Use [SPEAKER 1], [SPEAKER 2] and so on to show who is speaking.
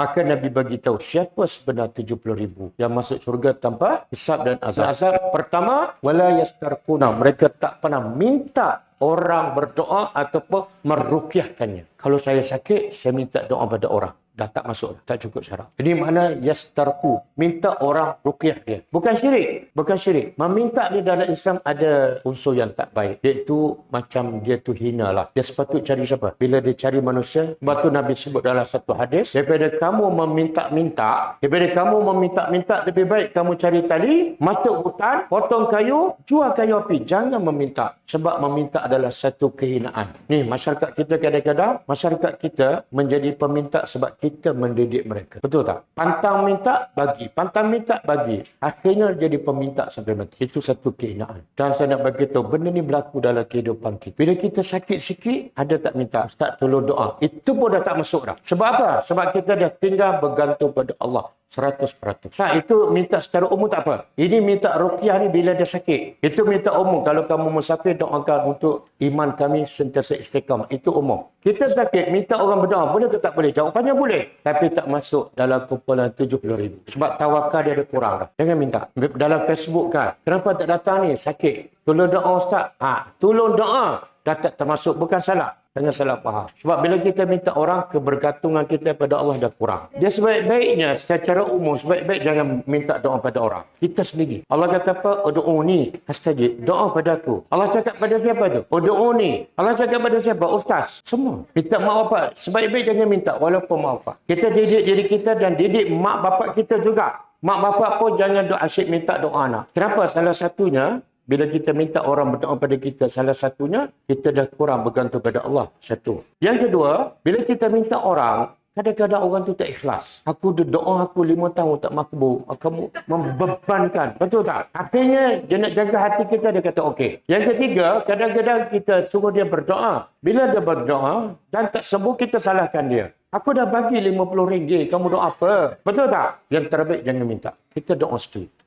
[SPEAKER 1] Maka Nabi bagi tahu siapa sebenar 70 ribu yang masuk syurga tanpa hisab dan azab. Azab pertama, wala yastarquna. Mereka tak pernah minta orang berdoa ataupun merukyahkannya. Kalau saya sakit, saya minta doa pada orang. Dah tak masuk, tak cukup syarat. Jadi mana yastarku, minta orang rukyah dia. Bukan syirik, bukan syirik. Meminta ni dalam Islam ada unsur yang tak baik. Iaitu macam dia tu hina lah. Dia sepatut cari siapa? Bila dia cari manusia, sebab tu Nabi sebut dalam satu hadis, daripada kamu meminta-minta, daripada kamu meminta-minta, lebih baik kamu cari tali, masuk hutan, potong kayu, jual kayu api. Jangan meminta. Sebab meminta adalah satu kehinaan. Ni, masyarakat kita kadang-kadang, masyarakat kita menjadi peminta sebab kita mendidik mereka. Betul tak? Pantang minta, bagi. Pantang minta, bagi. Akhirnya jadi peminta sampai mati. Itu satu kehinaan. Dan saya nak bagi tahu, benda ni berlaku dalam kehidupan kita. Bila kita sakit sikit, ada tak minta? Ustaz tolong doa. Itu pun dah tak masuk dah. Sebab apa? Sebab kita dah tinggal bergantung pada Allah. 100%. Nah, itu minta secara umum tak apa. Ini minta ruqyah ni bila dia sakit. Itu minta umum. Kalau kamu musafir, doakan untuk iman kami sentiasa istiqamah. Itu umum. Kita sakit, minta orang berdoa. Boleh ke tak boleh? Jawapannya boleh. Tapi tak masuk dalam kumpulan 70 ribu. Sebab tawakal dia ada kurang dah. Jangan minta. Dalam Facebook kan. Kenapa tak datang ni? Sakit. Tolong doa Ustaz. Ha, tolong doa. Dah tak termasuk. Bukan salah. Jangan salah faham. Sebab bila kita minta orang, kebergantungan kita pada Allah dah kurang. Dia sebaik-baiknya secara umum, sebaik-baik jangan minta doa pada orang. Kita sendiri. Allah kata apa? Udu'uni astajib. Doa pada aku. Allah cakap pada siapa tu? Udu'uni. Allah cakap pada siapa? Ustaz. Semua. Minta mak bapak. Sebaik-baik jangan minta walaupun mak bapak. Kita didik diri kita dan didik mak bapak kita juga. Mak bapak pun jangan doa asyik minta doa anak. Kenapa? Salah satunya, bila kita minta orang berdoa pada kita, salah satunya kita dah kurang bergantung pada Allah. Satu. Yang kedua, bila kita minta orang, kadang-kadang orang tu tak ikhlas. Aku doa aku lima tahun tak makbul. Kamu membebankan. Betul tak? Akhirnya dia nak jaga hati kita, dia kata okey. Yang ketiga, kadang-kadang kita suruh dia berdoa. Bila dia berdoa dan tak sembuh, kita salahkan dia. Aku dah bagi RM50, kamu doa apa? Betul tak? Yang terbaik jangan minta. Kita doa setuju.